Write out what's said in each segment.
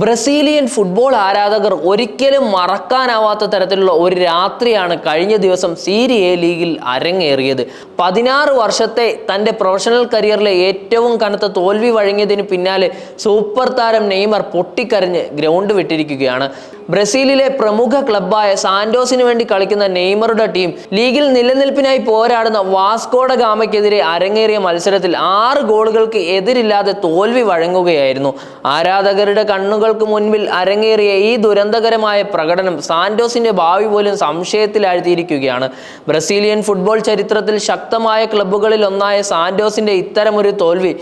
Brazilian football ആരാധകർ ഒരിക്കലും മറക്കാനാവാത്ത തരത്തിലുള്ള ഒരു രാത്രിയാണ് കഴിഞ്ഞ ദിവസം സീരി എ ലീഗിൽ അരങ്ങേറിയത്. പതിനാറ് വർഷത്തെ തന്റെ പ്രൊഫഷണൽ കരിയറിലെ ഏറ്റവും കനത്ത തോൽവി വഴങ്ങിയതിന് പിന്നാലെ സൂപ്പർ താരം നെയ്മർ പൊട്ടിക്കരഞ്ഞ് ഗ്രൗണ്ട് വിട്ടിരിക്കുകയാണ്. ബ്രസീലിലെ പ്രമുഖ ക്ലബ്ബായ സാന്റോസിന് വേണ്ടി കളിക്കുന്ന നെയ്മറുടെ ടീം ലീഗിൽ നിലനിൽപ്പിനായി പോരാടുന്ന വാസ്കോഡ ഗാമയ്ക്കെതിരെ അരങ്ങേറിയ മത്സരത്തിൽ ആറ് ഗോളുകൾക്ക് എതിരില്ലാതെ തോൽവി വഴങ്ങുകയായിരുന്നു. ആരാധകരുടെ കണ്ണുകൾക്ക് മുൻപിൽ അരങ്ങേറിയ ഈ ദുരന്തകരമായ പ്രകടനം സാന്റോസിന്റെ ഭാവി പോലും സംശയത്തിലാഴ്ത്തിയിരിക്കുകയാണ്. ബ്രസീലിയൻ ഫുട്ബോൾ ചരിത്രത്തിൽ ശക്തമായ ക്ലബ്ബുകളിൽ ഒന്നായ സാന്റോസിന്റെ ഇത്തരമൊരു തോൽവി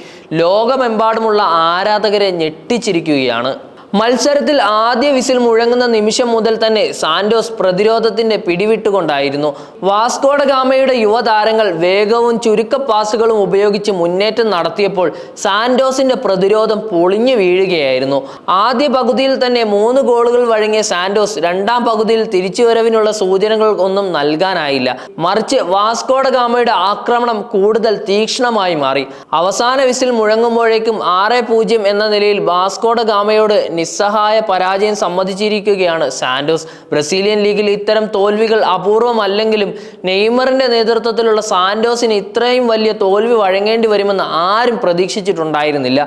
ലോകമെമ്പാടുമുള്ള ആരാധകരെ ഞെട്ടിച്ചിരിക്കുകയാണ്. മത്സരത്തിൽ ആദ്യ വിസിൽ മുഴങ്ങുന്ന നിമിഷം മുതൽ തന്നെ സാന്റോസ് പ്രതിരോധത്തിന്റെ പിടിവിട്ടുകൊണ്ടായിരുന്നു. വാസ്കോഡ ഗാമയുടെ യുവതാരങ്ങൾ വേഗവും ചുരുക്ക പാസുകളും ഉപയോഗിച്ച് മുന്നേറ്റം നടത്തിയപ്പോൾ സാന്റോസിന്റെ പ്രതിരോധം പൊളിഞ്ഞു വീഴുകയായിരുന്നു. ആദ്യ പകുതിയിൽ തന്നെ മൂന്ന് ഗോളുകൾ വഴങ്ങിയ സാന്റോസ് രണ്ടാം പകുതിയിൽ തിരിച്ചുവരവിനുള്ള സൂചനകൾ ഒന്നും നൽകാനായില്ല. മറിച്ച് വാസ്കോഡ ഗാമയുടെ ആക്രമണം കൂടുതൽ തീക്ഷ്ണമായി മാറി. അവസാന വിസിൽ മുഴങ്ങുമ്പോഴേക്കും ആറ് പൂജ്യം എന്ന നിലയിൽ വാസ്കോഡ ഗാമയോട് നിസ്സഹായ പരാജയം സമ്മതിച്ചിരിക്കുകയാണ് സാന്റോസ് ബ്രസീലിയൻ ലീഗിൽ ഇത്തരം തോൽവികൾ അപൂർവമല്ലെങ്കിലും നെയ്മറിന്റെ നേതൃത്വത്തിലുള്ള സാന്റോസിന് ഇത്രയും വലിയ തോൽവി വഴങ്ങേണ്ടി വരുമെന്ന് ആരും പ്രതീക്ഷിച്ചിട്ടുണ്ടായിരുന്നില്ല.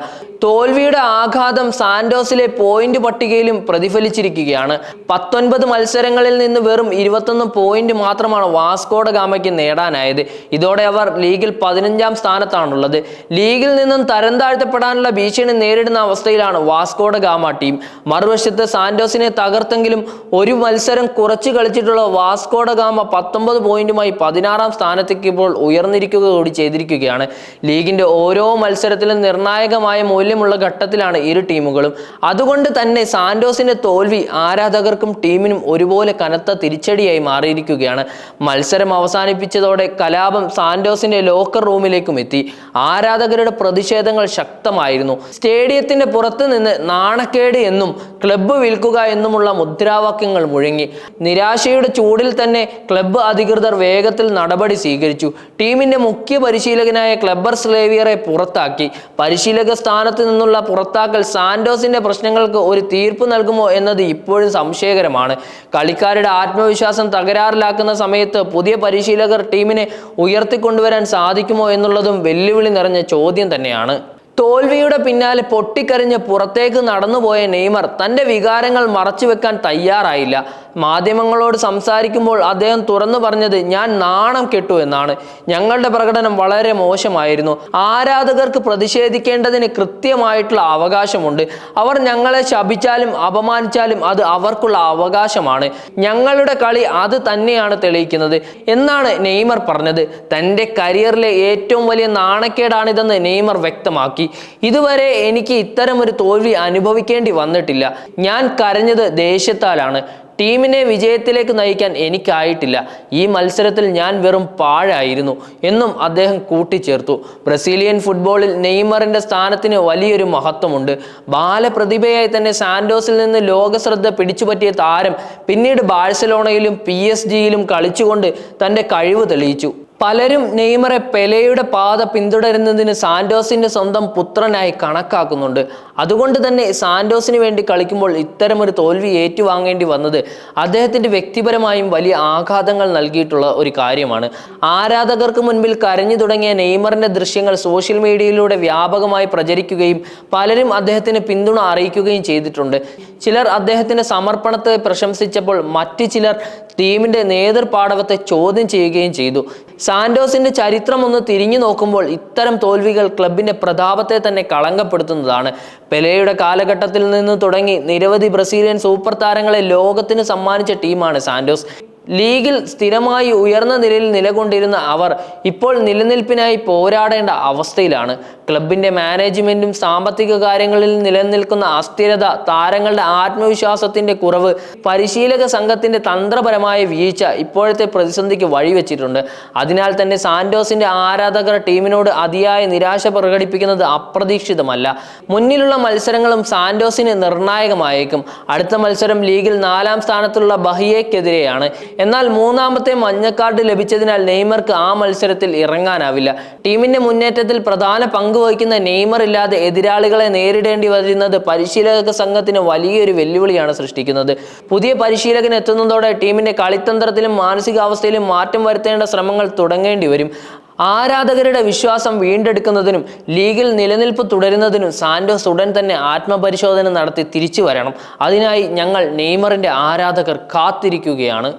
തോൽവിയുടെ ആഘാതം സാന്റോസിലെ പോയിന്റ് പട്ടികയിലും പ്രതിഫലിച്ചിരിക്കുകയാണ്. പത്തൊൻപത് മത്സരങ്ങളിൽ നിന്ന് വെറും ഇരുപത്തൊന്ന് പോയിന്റ് മാത്രമാണ് വാസ്കോഡ ഗാമയ്ക്ക് നേടാനായത്. ഇതോടെ അവർ ലീഗിൽ പതിനഞ്ചാം സ്ഥാനത്താണുള്ളത്. ലീഗിൽ നിന്നും തരം താഴ്ത്തപ്പെടാനുള്ള ഭീഷണി നേരിടുന്ന അവസ്ഥയിലാണ് വാസ്കോഡ ഗാമ ടീം. മറുവശത്ത് സാന്റോസിനെ തകർത്തെങ്കിലും ഒരു മത്സരം കുറച്ച് കളിച്ചിട്ടുള്ള വാസ്കോഡ ഗാമ പത്തൊമ്പത് പോയിന്റുമായി പതിനാറാം സ്ഥാനത്തേക്ക് ഇപ്പോൾ ഉയർന്നിരിക്കുക കൂടി ചെയ്തിരിക്കുകയാണ്. ലീഗിന്റെ ഓരോ മത്സരത്തിലും നിർണായകമായ മൂല്യമുള്ള ഘട്ടത്തിലാണ് ഇരു ടീമുകളും. അതുകൊണ്ട് തന്നെ സാന്റോസിന്റെ തോൽവി ആരാധകർക്കും ടീമിനും ഒരുപോലെ കനത്ത തിരിച്ചടിയായി മാറിയിരിക്കുകയാണ്. മത്സരം അവസാനിപ്പിച്ചതോടെ കലാപം സാന്റോസിന്റെ ലോക്കർ റൂമിലേക്കും എത്തി. ആരാധകരുടെ പ്രതിഷേധങ്ങൾ ശക്തമായിരുന്നു. സ്റ്റേഡിയത്തിന്റെ പുറത്ത് നിന്ന് നാണക്കേട് എന്നും ക്ലബ്ബ് വിൽക്കുക എന്നുമുള്ള മുദ്രാവാക്യങ്ങൾ മുഴങ്ങി. നിരാശയുടെ ചൂടിൽ തന്നെ ക്ലബ്ബ് അധികൃതർ വേഗത്തിൽ നടപടി സ്വീകരിച്ചു. ടീമിന്റെ മുഖ്യ പരിശീലകനായ ക്ലബ്ബർ സ്ലേവിയറെ പുറത്താക്കി. പരിശീലക സ്ഥാനത്ത് നിന്നുള്ള പുറത്താക്കൽ സാന്റോസിന്റെ പ്രശ്നങ്ങൾക്ക് ഒരു തീർപ്പ് നൽകുമോ എന്നത് ഇപ്പോഴും സംശയകരമാണ്. കളിക്കാരുടെ ആത്മവിശ്വാസം തകരാറിലാക്കുന്ന സമയത്ത് പുതിയ പരിശീലകർ ടീമിനെ ഉയർത്തിക്കൊണ്ടുവരാൻ സാധിക്കുമോ എന്നുള്ളതും വെല്ലുവിളി നിറഞ്ഞ ചോദ്യം തന്നെയാണ്. തോൽവിയുടെ പിന്നാലെ പൊട്ടിക്കരഞ്ഞ് പുറത്തേക്ക് നടന്നുപോയ നെയ്മർ തന്റെ വികാരങ്ങൾ മറച്ചുവെക്കാൻ തയ്യാറായില്ല. മാധ്യമങ്ങളോട് സംസാരിക്കുമ്പോൾ അദ്ദേഹം തുറന്നു പറഞ്ഞത് ഞാൻ നാണം കെട്ടു എന്നാണ്. ഞങ്ങളുടെ പ്രകടനം വളരെ മോശമായിരുന്നു. ആരാധകർക്ക് പ്രതിഷേധിക്കേണ്ടതിന് കൃത്യമായിട്ടുള്ള അവകാശമുണ്ട്. അവർ ഞങ്ങളെ ശപിച്ചാലും അപമാനിച്ചാലും അത് അവർക്കുള്ള അവകാശമാണ്. ഞങ്ങളുടെ കളി അത് തന്നെയാണ് തെളിയിക്കുന്നത് എന്നാണ് നെയ്മർ പറഞ്ഞത്. തന്റെ കരിയറിലെ ഏറ്റവും വലിയ നാണക്കേടാണിതെന്ന് നെയ്മർ വ്യക്തമാക്കി. ഇതുവരെ എനിക്ക് ഇത്തരം ഒരു തോൽവി അനുഭവിക്കേണ്ടി വന്നിട്ടില്ല. ഞാൻ കരഞ്ഞത് ദേഷ്യത്താലാണ്. ടീമിനെ വിജയത്തിലേക്ക് നയിക്കാൻ എനിക്കായിട്ടില്ല. ഈ മത്സരത്തിൽ ഞാൻ വെറും പാഴായിരുന്നു എന്നും അദ്ദേഹം കൂട്ടിച്ചേർത്തു. ബ്രസീലിയൻ ഫുട്ബോളിൽ നെയ്മറിന്റെ സ്ഥാനത്തിന് വലിയൊരു മഹത്വമുണ്ട്. ബാലപ്രതിഭയായി തന്നെ സാൻഡോസിൽ നിന്ന് ലോകശ്രദ്ധ പിടിച്ചുപറ്റിയ താരം പിന്നീട് ബാഴ്സലോണയിലും പി എസ് ജിയിലും കളിച്ചുകൊണ്ട് തന്റെ കഴിവ് തെളിയിച്ചു. പലരും നെയ്മറെ പെലെയുടെ പാത പിന്തുടരുന്നതിന് സാന്റോസിന്റെ സ്വന്തം പുത്രനായി കണക്കാക്കുന്നുണ്ട്. അതുകൊണ്ട് തന്നെ സാന്റോസിന് വേണ്ടി കളിക്കുമ്പോൾ ഇത്തരമൊരു തോൽവി ഏറ്റുവാങ്ങേണ്ടി വന്നത് അദ്ദേഹത്തിന്റെ വ്യക്തിപരമായും വലിയ ആഘാതങ്ങൾ നൽകിയിട്ടുള്ള ഒരു കാര്യമാണ്. ആരാധകർക്ക് മുൻപിൽ കരഞ്ഞു തുടങ്ങിയ നെയ്മറിന്റെ ദൃശ്യങ്ങൾ സോഷ്യൽ മീഡിയയിലൂടെ വ്യാപകമായി പ്രചരിക്കുകയും പലരും അദ്ദേഹത്തിന് പിന്തുണ അറിയിക്കുകയും ചെയ്തിട്ടുണ്ട്. ചിലർ അദ്ദേഹത്തിന്റെ സമർപ്പണത്തെ പ്രശംസിച്ചപ്പോൾ മറ്റു ചിലർ ടീമിന്റെ നേതൃപാടവത്തെ ചോദ്യം ചെയ്യുകയും ചെയ്തു. സാന്റോസിന്റെ ചരിത്രം ഒന്ന് തിരിഞ്ഞു നോക്കുമ്പോൾ ഇത്തരം തോൽവികൾ ക്ലബിന്റെ പ്രതാപത്തെ തന്നെ കളങ്കപ്പെടുത്തുന്നതാണ്. പെലെയുടെ കാലഘട്ടത്തിൽ നിന്ന് തുടങ്ങി നിരവധി ബ്രസീലിയൻ സൂപ്പർ താരങ്ങളെ ലോകത്തിന് സമ്മാനിച്ച ടീമാണ് സാന്റോസ്. ലീഗിൽ സ്ഥിരമായി ഉയർന്ന നിലയിൽ നിലകൊണ്ടിരുന്ന അവർ ഇപ്പോൾ നിലനിൽപ്പിനായി പോരാടേണ്ട അവസ്ഥയിലാണ്. ക്ലബിന്റെ മാനേജ്മെന്റും സാമ്പത്തിക കാര്യങ്ങളിൽ നിലനിൽക്കുന്ന അസ്ഥിരത താരങ്ങളുടെ ആത്മവിശ്വാസത്തിന്റെ കുറവ് പരിശീലക സംഘത്തിന്റെ തന്ത്രപരമായ വീഴ്ച ഇപ്പോഴത്തെ പ്രതിസന്ധിക്ക് വഴിവെച്ചിട്ടുണ്ട്. അതിനാൽ തന്നെ സാന്റോസിന്റെ ആരാധകർ ടീമിനോട് അതിയായ നിരാശ പ്രകടിപ്പിക്കുന്നത് അപ്രതീക്ഷിതമല്ല. മുന്നിലുള്ള മത്സരങ്ങളും സാന്റോസിന് നിർണായകമായേക്കും. അടുത്ത മത്സരം ലീഗിൽ നാലാം സ്ഥാനത്തുള്ള ബഹിയയ്ക്കെതിരെയാണ് എന്നാൽ മൂന്നാമത്തെ മഞ്ഞക്കാർഡ് ലഭിച്ചതിനാൽ നെയ്മർക്ക് ആ മത്സരത്തിൽ ഇറങ്ങാനാവില്ല. ടീമിന്റെ മുന്നേറ്റത്തിൽ പ്രധാന പങ്ക് വഹിക്കുന്ന നെയ്മർ ഇല്ലാതെ എതിരാളികളെ നേരിടേണ്ടി വരുന്നത് പരിശീലക സംഘത്തിന് വലിയൊരു വെല്ലുവിളിയാണ് സൃഷ്ടിക്കുന്നത്. പുതിയ പരിശീലകൻ എത്തുന്നതോടെ ടീമിന്റെ കളിത്തന്ത്രത്തിലും മാനസികാവസ്ഥയിലും മാറ്റം വരുത്തേണ്ട ശ്രമങ്ങൾ തുടങ്ങേണ്ടി വരും. ആരാധകരുടെ വിശ്വാസം വീണ്ടെടുക്കുന്നതിനും ലീഗിൽ നിലനിൽപ്പ് തുടരുന്നതിനും സാന്റോസ് ഉടൻ തന്നെ ആത്മപരിശോധന നടത്തി തിരിച്ചു വരണം. അതിനായി ഞങ്ങൾ നെയ്മറിന്റെ ആരാധകർ കാത്തിരിക്കുകയാണ്.